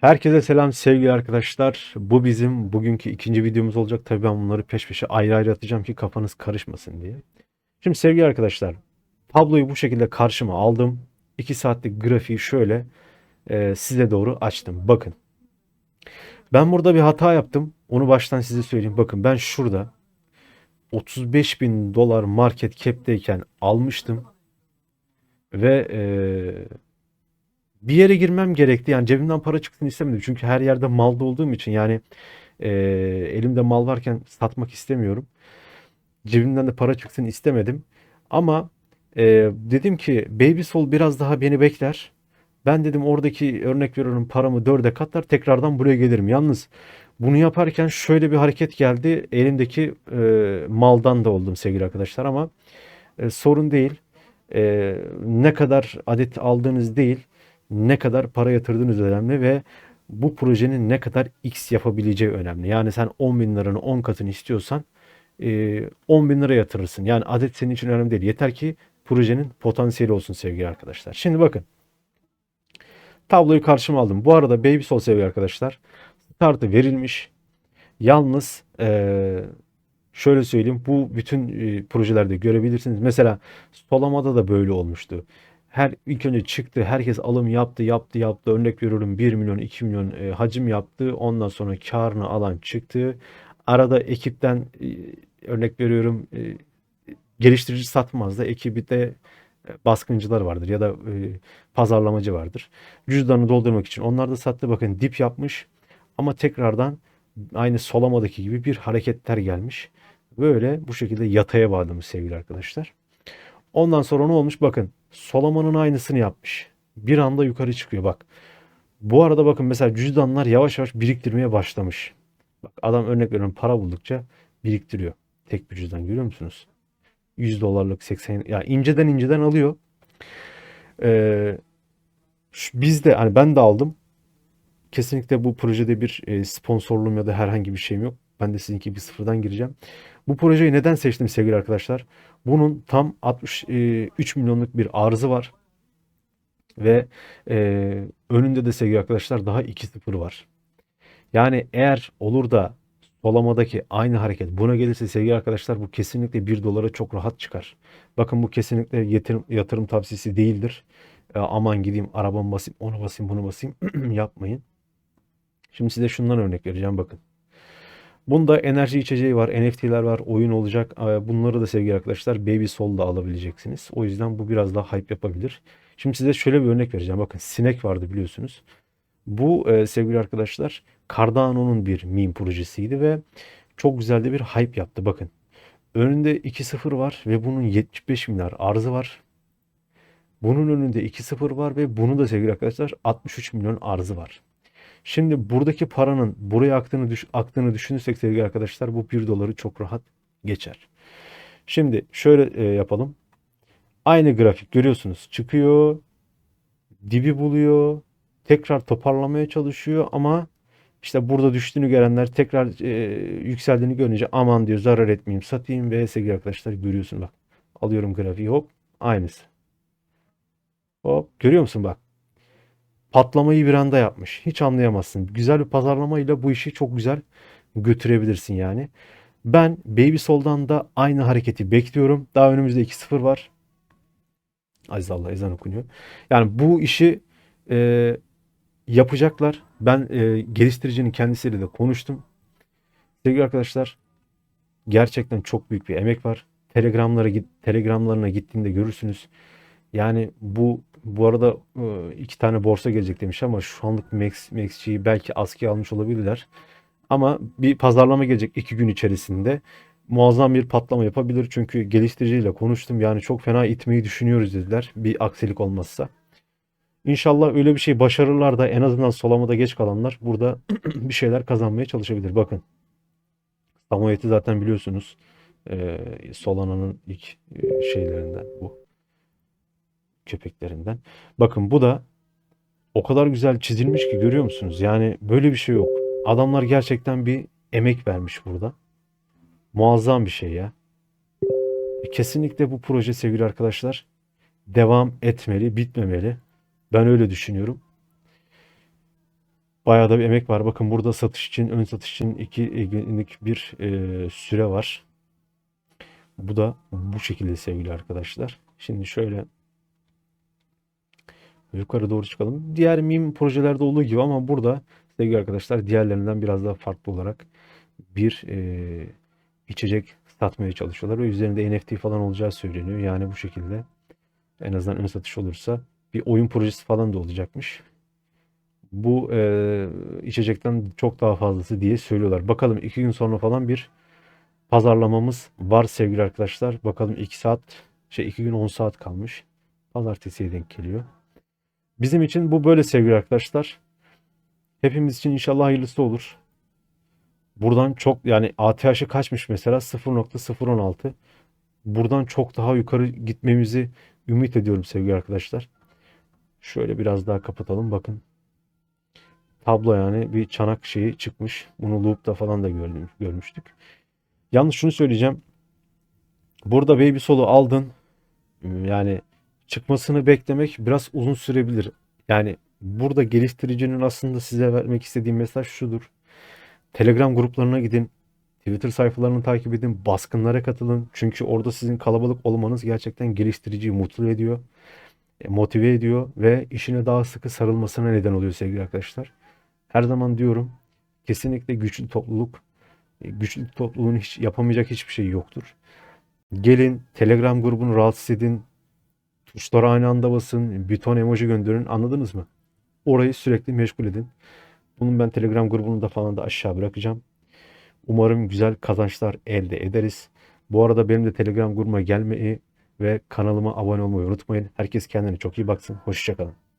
Herkese selam sevgili arkadaşlar. Bu bizim bugünkü ikinci videomuz olacak. Tabii ben bunları peş peşe ayrı ayrı atacağım ki kafanız karışmasın diye. Şimdi sevgili arkadaşlar tabloyu bu şekilde karşıma aldım. 2 saatlik grafiği şöyle e, size doğru açtım. Bakın. Ben burada bir hata yaptım. Onu baştan size söyleyeyim. Bakın ben şurada 35 bin dolar market cap'teyken almıştım. Ve e, bir yere girmem gerekti. Yani cebimden para çıksın istemedim. Çünkü her yerde malda olduğum için yani e, elimde mal varken satmak istemiyorum. Cebimden de para çıksın istemedim. Ama e, dedim ki Baby Sol biraz daha beni bekler. Ben dedim oradaki örnek veriyorum paramı dörde katlar tekrardan buraya gelirim. Yalnız bunu yaparken şöyle bir hareket geldi. Elimdeki e, maldan da oldum sevgili arkadaşlar ama e, sorun değil. E, ne kadar adet aldığınız değil ne kadar para yatırdığınız önemli ve bu projenin ne kadar x yapabileceği önemli. Yani sen 10 bin liranın 10 katını istiyorsan e, 10 bin lira yatırırsın. Yani adet senin için önemli değil. Yeter ki projenin potansiyeli olsun sevgili arkadaşlar. Şimdi bakın. Tabloyu karşıma aldım. Bu arada Baby Sol sevgili arkadaşlar. Startı verilmiş. Yalnız e, şöyle söyleyeyim. Bu bütün e, projelerde görebilirsiniz. Mesela Solama'da da böyle olmuştu her ilk önce çıktı. Herkes alım yaptı, yaptı, yaptı. Örnek veriyorum 1 milyon, 2 milyon e, hacim yaptı. Ondan sonra karını alan çıktı. Arada ekipten e, örnek veriyorum e, geliştirici satmaz da ekibi de e, baskıncılar vardır ya da e, pazarlamacı vardır. Cüzdanını doldurmak için onlar da sattı. Bakın dip yapmış ama tekrardan aynı Solama'daki gibi bir hareketler gelmiş. Böyle bu şekilde yataya bağlamış sevgili arkadaşlar. Ondan sonra ne olmuş? Bakın Solomon'un aynısını yapmış. Bir anda yukarı çıkıyor bak. Bu arada bakın mesela cüzdanlar yavaş yavaş biriktirmeye başlamış. Bak adam örnek veriyorum para buldukça biriktiriyor. Tek bir cüzdan görüyor musunuz? 100 dolarlık 80 ya inceden inceden alıyor. Ee, biz de hani ben de aldım. Kesinlikle bu projede bir e, sponsorluğum ya da herhangi bir şeyim yok. Ben de sizinki bir sıfırdan gireceğim. Bu projeyi neden seçtim sevgili arkadaşlar? Bunun tam 63 e, milyonluk bir arzı var. Ve e, önünde de sevgili arkadaşlar daha 2-0 var. Yani eğer olur da Solamadaki aynı hareket buna gelirse sevgili arkadaşlar bu kesinlikle 1 dolara çok rahat çıkar. Bakın bu kesinlikle yatırım, yatırım tavsiyesi değildir. E, aman gideyim arabamı basayım onu basayım bunu basayım yapmayın. Şimdi size şundan örnek vereceğim bakın. Bunda enerji içeceği var, NFT'ler var, oyun olacak. Bunları da sevgili arkadaşlar Baby Soul'da alabileceksiniz. O yüzden bu biraz daha hype yapabilir. Şimdi size şöyle bir örnek vereceğim. Bakın sinek vardı biliyorsunuz. Bu e, sevgili arkadaşlar Cardano'nun bir meme projesiydi ve çok güzel de bir hype yaptı. Bakın önünde 2.0 var ve bunun 75 milyar arzı var. Bunun önünde 2.0 var ve bunu da sevgili arkadaşlar 63 milyon arzı var. Şimdi buradaki paranın buraya aktığını, düş aktığını düşünürsek sevgili arkadaşlar bu 1 doları çok rahat geçer. Şimdi şöyle e, yapalım. Aynı grafik görüyorsunuz. Çıkıyor, dibi buluyor, tekrar toparlamaya çalışıyor ama işte burada düştüğünü görenler tekrar e, yükseldiğini görünce aman diyor zarar etmeyeyim satayım ve sevgili arkadaşlar görüyorsun bak. Alıyorum grafiği hop aynısı. Hop görüyor musun bak patlamayı bir anda yapmış. Hiç anlayamazsın. Güzel bir pazarlamayla bu işi çok güzel götürebilirsin yani. Ben Baby Sol'dan da aynı hareketi bekliyorum. Daha önümüzde 2-0 var. Aziz Allah ezan okunuyor. Yani bu işi e, yapacaklar. Ben e, geliştiricinin kendisiyle de konuştum. Sevgili arkadaşlar gerçekten çok büyük bir emek var. Telegramlara git, telegramlarına gittiğinde görürsünüz. Yani bu bu arada e, iki tane borsa gelecek demiş ama şu anlık Max, MaxG'yi belki askıya almış olabilirler. Ama bir pazarlama gelecek iki gün içerisinde. Muazzam bir patlama yapabilir. Çünkü geliştiriciyle konuştum. Yani çok fena itmeyi düşünüyoruz dediler. Bir aksilik olmazsa. İnşallah öyle bir şey başarırlar da en azından solamada geç kalanlar burada bir şeyler kazanmaya çalışabilir. Bakın. Samoyed'i zaten biliyorsunuz. Ee, Solana'nın ilk e, şeylerinden bu köpeklerinden. Bakın bu da o kadar güzel çizilmiş ki görüyor musunuz? Yani böyle bir şey yok. Adamlar gerçekten bir emek vermiş burada. Muazzam bir şey ya. E, kesinlikle bu proje sevgili arkadaşlar devam etmeli, bitmemeli. Ben öyle düşünüyorum. Bayağı da bir emek var. Bakın burada satış için, ön satış için 2 günlük bir e, süre var. Bu da bu şekilde sevgili arkadaşlar. Şimdi şöyle yukarı doğru çıkalım. Diğer meme projelerde olduğu gibi ama burada sevgili arkadaşlar diğerlerinden biraz daha farklı olarak bir e, içecek satmaya çalışıyorlar ve üzerinde NFT falan olacağı söyleniyor. Yani bu şekilde en azından ön satış olursa bir oyun projesi falan da olacakmış. Bu e, içecekten çok daha fazlası diye söylüyorlar. Bakalım iki gün sonra falan bir pazarlamamız var sevgili arkadaşlar. Bakalım 2 saat şey 2 gün 10 saat kalmış. Pazartesiye denk geliyor. Bizim için bu böyle sevgili arkadaşlar. Hepimiz için inşallah hayırlısı olur. Buradan çok yani ATH'ı kaçmış mesela 0.016. Buradan çok daha yukarı gitmemizi ümit ediyorum sevgili arkadaşlar. Şöyle biraz daha kapatalım bakın. Tablo yani bir çanak şeyi çıkmış. Bunu Loop'ta falan da görmüştük. Yalnız şunu söyleyeceğim. Burada Baby Solo aldın. Yani çıkmasını beklemek biraz uzun sürebilir. Yani burada geliştiricinin aslında size vermek istediği mesaj şudur. Telegram gruplarına gidin. Twitter sayfalarını takip edin. Baskınlara katılın. Çünkü orada sizin kalabalık olmanız gerçekten geliştiriciyi mutlu ediyor. e, Motive ediyor ve işine daha sıkı sarılmasına neden oluyor sevgili arkadaşlar. Her zaman diyorum kesinlikle güçlü topluluk e, güçlü topluluğun hiç yapamayacak hiçbir şey yoktur. Gelin Telegram grubunu rahatsız edin. Tuşlara aynı anda basın. Bir ton emoji gönderin. Anladınız mı? Orayı sürekli meşgul edin. Bunun ben Telegram grubunu da falan da aşağı bırakacağım. Umarım güzel kazançlar elde ederiz. Bu arada benim de Telegram grubuma gelmeyi ve kanalıma abone olmayı unutmayın. Herkes kendine çok iyi baksın. Hoşçakalın.